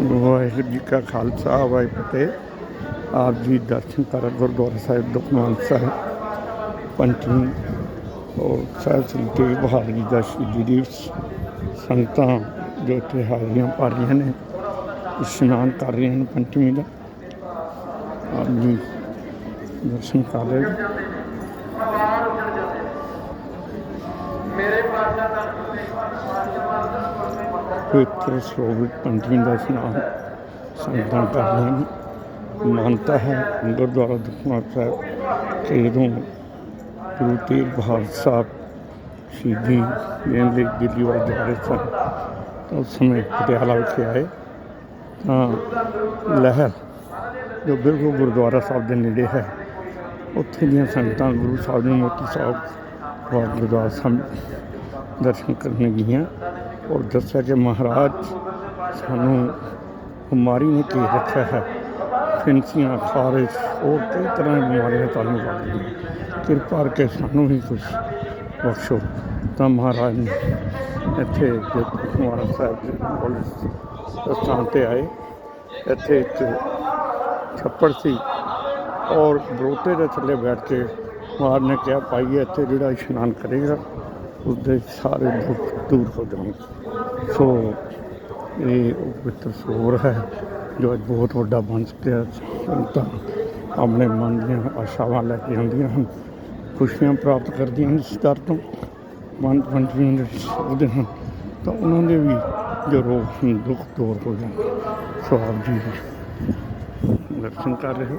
ਵਾਹਿਗੁਰੂ ਜੀ ਕਾ ਖਾਲਸਾ, ਵਾਹਿਗੁਰੂ ਫਤਿਹ। ਆਪ ਜੀ ਦਰਸ਼ਨ ਕਰ ਗੁਰਦੁਆਰਾ ਸਾਹਿਬ ਦੁਖਮਾਨ ਸਾਹਿਬ, ਪੰਚਮੀ ਔਰ ਸਾਹਿਬ ਸ੍ਰੀ ਤੇਗ ਬਹਾਦਰ ਜੀ ਦਾ ਸ਼ਹੀਦੀ ਦਿਵਸ। ਸੰਗਤਾਂ ਜੋ ਇੱਥੇ ਹਾਜ਼ਰੀਆਂ ਭਰ ਰਹੀਆਂ ਨੇ, ਇਸ਼ਨਾਨ ਕਰ ਰਹੀਆਂ ਨੇ ਪੰਚਮੀ ਦਾ। ਆਪ ਜੀ ਦਰਸ਼ਨ ਕਰ ਰਹੇ। ਪਵਿੱਤਰ ਸਰੋਵਰ ਪੰਚਮੀ ਦਾ ਇਸ਼ਨਾਨ ਸੰਗਤਾਂ ਕਰ ਰਹੀਆਂ ਮਾਨਤਾ ਹੈ ਗੁਰਦੁਆਰਾ ਦੁਖਮਾ ਸਾਹਿਬ ਕਿ ਜਦੋਂ ਗੁਰੂ ਤੇਗ ਬਹਾਦਰ ਸਾਹਿਬ ਸ਼ਹੀਦੀ ਦੇਣ ਲਈ ਦਿੱਲੀ ਵੱਲ ਜਾ ਰਹੇ ਸਨ। ਤਾਂ ਉਸ ਸਮੇਂ ਪਟਿਆਲਾ ਵਿਖੇ ਆਏ। ਤਾਂ ਲਹਿਰ ਜੋ ਬਿਲਕੁਲ ਗੁਰਦੁਆਰਾ ਸਾਹਿਬ ਦੇ ਨੇੜੇ ਹੈ, ਉੱਥੇ ਦੀਆਂ ਸੰਗਤਾਂ ਗੁਰੂ ਸਾਹਿਬ ਦੇ ਮੋਤੀ ਸਾਹਿਬ ਗੁਰਦੁਆਰਾ ਸਾਹਿਬ ਦਰਸ਼ਨ ਕਰਨ ਗਈਆਂ। ਔਰ ਦੱਸਿਆ ਕਿ ਮਹਾਰਾਜ, ਸਾਨੂੰ ਬਿਮਾਰੀ ਨੇ ਕੀ ਰੱਖਿਆ ਹੈ। ਫਿੰਸੀਆਂ ਖਾਰਿਸ਼, ਹੋਰ ਕਈ ਤਰ੍ਹਾਂ ਦੀਆਂ ਬਿਮਾਰੀਆਂ ਤੁਹਾਨੂੰ ਲੱਗਦੀਆਂ ਕਿਰਪਾ ਕਰਕੇ ਸਾਨੂੰ ਵੀ ਕੁਝ ਬਖਸ਼ੋ। ਤਾਂ ਮਹਾਰਾਜ ਨੇ ਇੱਥੇ ਜੋ ਮਹਾਰਾਜ ਸਾਹਿਬ ਦੇ ਪੁਲਿਸ ਸਥਾਨ ਤੇ ਆਏ। ਇੱਥੇ ਇੱਕ ਛੱਪੜ ਸੀ ਔਰ ਬਰੋਟੇ ਦੇ ਥੱਲੇ ਬੈਠ ਕੇ ਮਹਾਰਾਜ ਨੇ ਕਿਹਾ ਪਾਈਏ ਇੱਥੇ ਜਿਹੜਾ ਇਸ਼ਨਾਨ ਕਰੇਗਾ ਉਸਦੇ ਸਾਰੇ ਦੁੱਖ ਦੂਰ ਹੋ ਜਾਣ। ਸੋ ਇਹ ਪਵਿੱਤਰ ਸਰੋਵਰ ਹੈ, ਜੋ ਅੱਜ ਬਹੁਤ ਵੱਡਾ ਬਣ ਚੁੱਕਿਆ ਸੰਗਤਾਂ ਆਪਣੇ ਮਨ ਦੀਆਂ ਆਸ਼ਾਵਾਂ ਲੈ ਕੇ ਆਉਂਦੀਆਂ ਹਨ, ਖੁਸ਼ੀਆਂ ਪ੍ਰਾਪਤ ਕਰਦੀਆਂ ਹਨ। ਇਸ ਦਰ ਤੋਂ ਮਨ ਪੰਚਮੀ ਦੇ ਉਹਦੇ ਹਨ, ਤਾਂ ਉਹਨਾਂ ਦੇ ਵੀ ਜੋ ਰੋਗ ਹਨ, ਦੁੱਖ ਦੂਰ ਹੋ ਜਾਂਦੇ ਸੋ ਆਪ ਜੀ ਦਰਸ਼ਨ ਕਰ ਰਹੇ ਹੋ।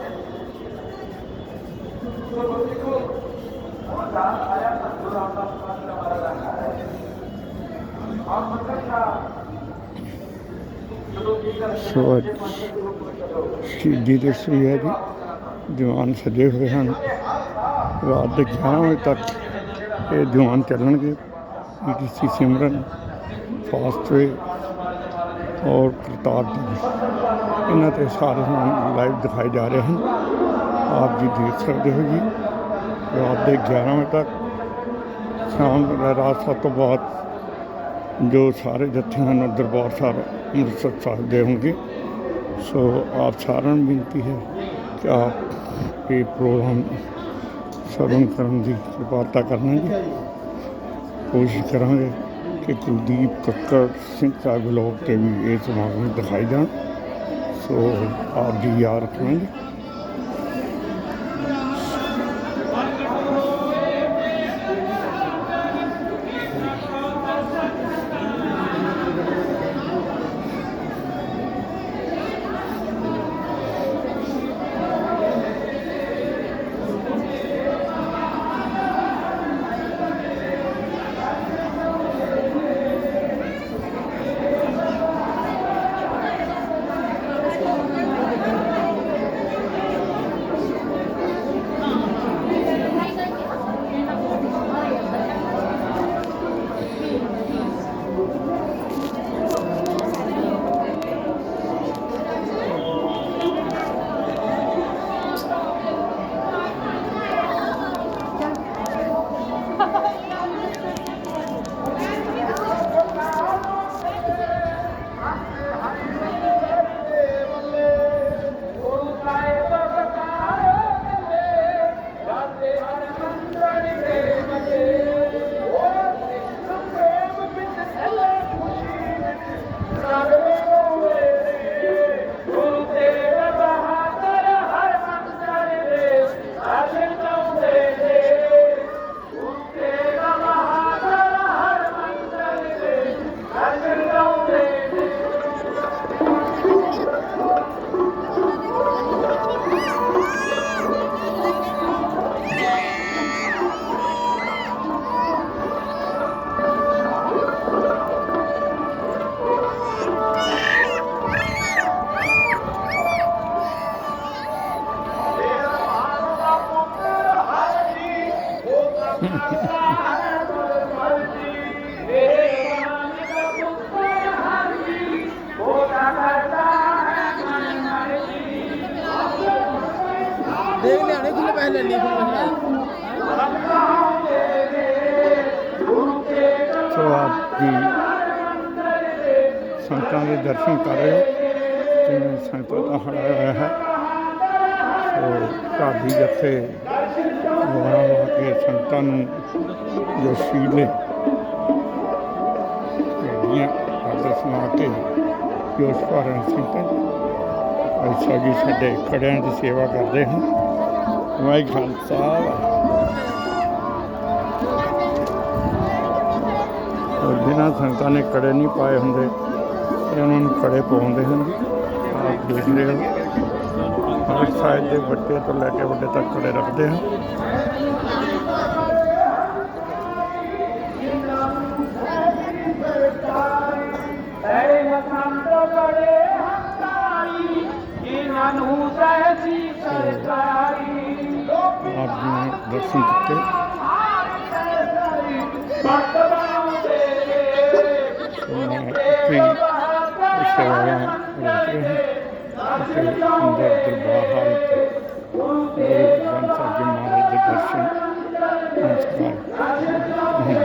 ਹੈ ਸੋ ਦੇਖੋ ਉਹ ਦਾ ਆਇਆ ਸਤਿਗੁਰੂ ਰਾਮਦਾਸ ਪਾਤਸ਼ਾਹ ਮਹਾਰਾਜ ਦਾ ਘਰ ਹੈ ਆਪ ਮਤਲਬ ਜਦੋਂ ਕੀ ਕਰ ਸੋ ਅੱਜ ਸ਼ਹੀਦੀ ਦਿਵਸ ਵੀ ਹੈ ਜੀ ਦੀਵਾਨ ਸਜੇ ਹੋਏ ਹਨ। ਰਾਤ ਦੇ 11 ਵਜੇ ਤੱਕ ਇਹ ਦੀਵਾਨ ਚੱਲਣਗੇ। ਪੀਟੀਸੀ ਸਿਮਰਨ, ਫਾਸਟਵੇ ਔਰ ਕਰਤਾਰ ਜੀ। ਇਹਨਾਂ ਤੇ ਸਾਰੇ ਹੁਣ ਲਾਈਵ ਦਿਖਾਏ ਜਾ ਰਹੇ ਹਨ। ਆਪ ਜੀ ਦੇਖ ਸਕਦੇ ਹੋ ਜੀ। ਰਾਤ ਦੇ 11 ਵਜੇ ਤੱਕ ਸ਼ਾਮ ਰਾਤ ਸੱਤ ਤੋਂ ਬਾਅਦ ਜੋ ਸਾਰੇ ਜੱਥੇ ਹਨ, ਦਰਬਾਰ ਸਾਹਿਬ, ਅੰਮ੍ਰਿਤਸਰ ਸਾਹਿਬ ਦੇ ਹੋਣਗੇ। ਸੋ ਆਪ ਸਾਰਿਆਂ ਨੂੰ ਬੇਨਤੀ ਹੈ ਆਪ ਇਹ ਪ੍ਰੋਗਰਾਮ ਸਰਵਨ ਕਰਨ ਦੀ ਕਿਰਪਾਲਤਾ ਕਰਨਾ ਜੀ ਕੋਸ਼ਿਸ਼ ਕਰਾਂਗੇ ਕਿ ਕੁਲਦੀਪ ਕੱਕੜ ਸਿੰਘ ਸਾਹਿਬ ਲੋਕ ਤੇ ਵੀ ਇਹ ਸਮਾਗਮ ਦਿਖਾਈ ਜਾਣ। ਸੋ ਆਪ ਜੀ ਯਾਦ ਰੱਖਣਾ देख ले अनेक पहले लिख आप जी संतान के दर्शन कर रहे हो तो संतों का हड़ा है। तो जत्थे ਸੰਗਤਾਂ ਨੂੰ ਜੋ ਸ਼ੀਲੇ ਜਿਹੜੀਆਂ ਆਦਰ ਸੁਣਾ ਕੇ ਜੋਸ਼ ਭਰਨ ਸੰਤਾਂ ਐਸਾ ਜੀ ਸਾਡੇ ਖੜਿਆਂ ਦੀ ਸੇਵਾ ਕਰਦੇ ਹਨ ਵਾਹਿਗੁਰੂ ਖਾਲਸਾ। ਵਾਹਿਗੁਰੂ ਔਰ ਬਿਨਾਂ ਸੰਗਤਾਂ ਨੇ ਕੜੇ ਨਹੀਂ ਪਾਏ ਹੁੰਦੇ, ਇਹ ਉਹਨਾਂ ਨੂੰ ਕੜੇ ਪਾਉਂਦੇ ਹਨ ਆਪ ਦੇਖ ਹੋ। ਹਰ ਸਾਈਡ ਦੇ ਵੱਡੇ ਤੋਂ ਲੈ ਕੇ ਵੱਡੇ ਤੱਕ ਕੜੇ ਰੱਖਦੇ ਹਨ ਇਹਨਾਂ ਨੂੰ ਸਹਿਸੀ ਸਰਕਾਰੀ ਆਪ ਜੀ ਨੇ ਦਰਸ਼ਨ ਕੀਤੇ ਪੱਟ ਬਣਾਉਂਦੇ ਉਹਨਾਂ ਇੱਥੇ ਹੀ ਸੇਵਾਵਾਂ ਰੋਕ ਰਹੇ ਹਨ ਅਤੇ ਅੰਦਰ ਦਰਬਾਰ ਹਾਲ ਵਿੱਚ ਗੁਰੂ ਗ੍ਰੰਥ ਸਾਹਿਬ ਜੀ ਮਹਾਰਾਜ ਦੇ ਦਰਸ਼ਨ ਨਮਸਕਾਰ ਹੁਣ